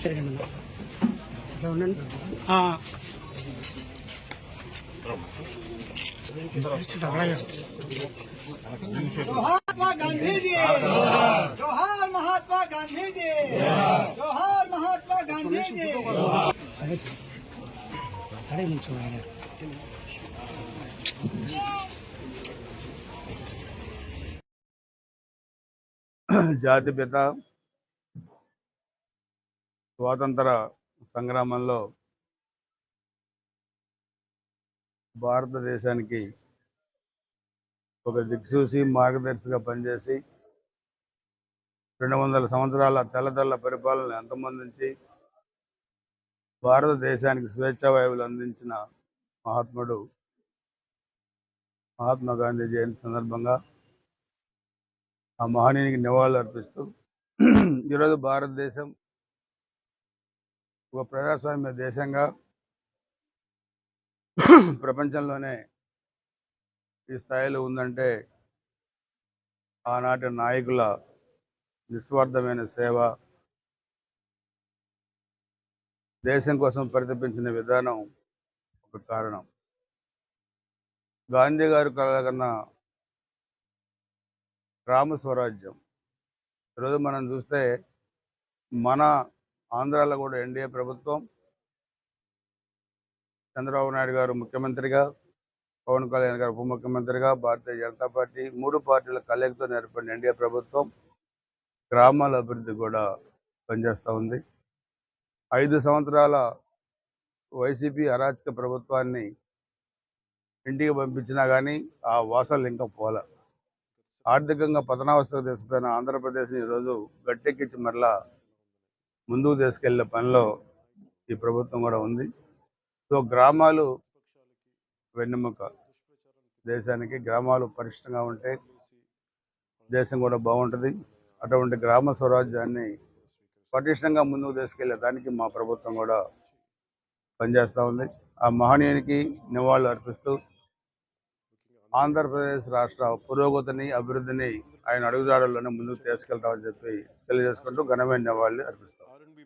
తిరగండి అన్న. ఇట్లా ఉండండి ఆ. ఇచ్చుతా, అలాగే. महात्मा गांधी जी जोहार महात्मा गांधी जी जोहार महात्मा गांधी जी అదే అదే నుంచో ఆయన జాతిపిత స్వాతంత్ర సంగ్రామంలో భారతదేశానికి ఒక దిక్సూసి మార్గదర్శిగా పనిచేసి రెండు వందల సంవత్సరాల తెల్లతెల్ల పరిపాలన అంతమందించి భారతదేశానికి స్వేచ్ఛావాయువులు అందించిన మహాత్ముడు మహాత్మా గాంధీ జయంతి సందర్భంగా ఆ మహనీయునికి నివాళులు అర్పిస్తూ ఈరోజు భారతదేశం ఒక ప్రజాస్వామ్య దేశంగా ప్రపంచంలోనే ఈ స్థాయిలో ఉందంటే ఆనాటి నాయకుల నిస్వార్థమైన సేవ దేశం కోసం పరితపించిన విధానం ఒక కారణం. గాంధీ గారు కలగన్న గ్రామ స్వరాజ్యం. ఈరోజు మనం చూస్తే మన ఆంధ్రాలో కూడా ఎన్డీఏ ప్రభుత్వం చంద్రబాబు నాయుడు గారు ముఖ్యమంత్రిగా పవన్ కళ్యాణ్ గారు ఉప ముఖ్యమంత్రిగా భారతీయ జనతా పార్టీ మూడు పార్టీల కలయికతో ఏర్పడిన ఎన్డీఏ ప్రభుత్వం గ్రామాల అభివృద్ధి కూడా పనిచేస్తూ ఉంది. ఐదు సంవత్సరాల వైసీపీ అరాచక ప్రభుత్వాన్ని ఇంటికి పంపించినా కానీ ఆ వాసనలు ఇంకా పోల. ఆర్థికంగా పతనావస్థకు తీసుకుపోయిన ఆంధ్రప్రదేశ్ని ఈరోజు గట్టెక్కించి మరలా ముందుకు తీసుకెళ్ళే పనిలో ఈ ప్రభుత్వం కూడా ఉంది. సో గ్రామాలు వెన్నెముక దేశానికి గ్రామాలు పరిష్టంగా ఉంటే దేశం కూడా బాగుంటుంది. అటువంటి గ్రామ స్వరాజ్యాన్ని పటిష్టంగా ముందుకు తీసుకెళ్ళే దానికి మా ప్రభుత్వం కూడా పనిచేస్తూ ఉంది. ఆ మహనీయునికి నివాళులు అర్పిస్తూ ఆంధ్రప్రదేశ్ రాష్ట్ర పురోగతిని అభివృద్ధిని ఆయన అడుగుజాడల్లోనే ముందుకు తీసుకెళ్తామని చెప్పి తెలియజేసుకుంటూ ఘనమైన నివాళులు అర్పిస్తాం.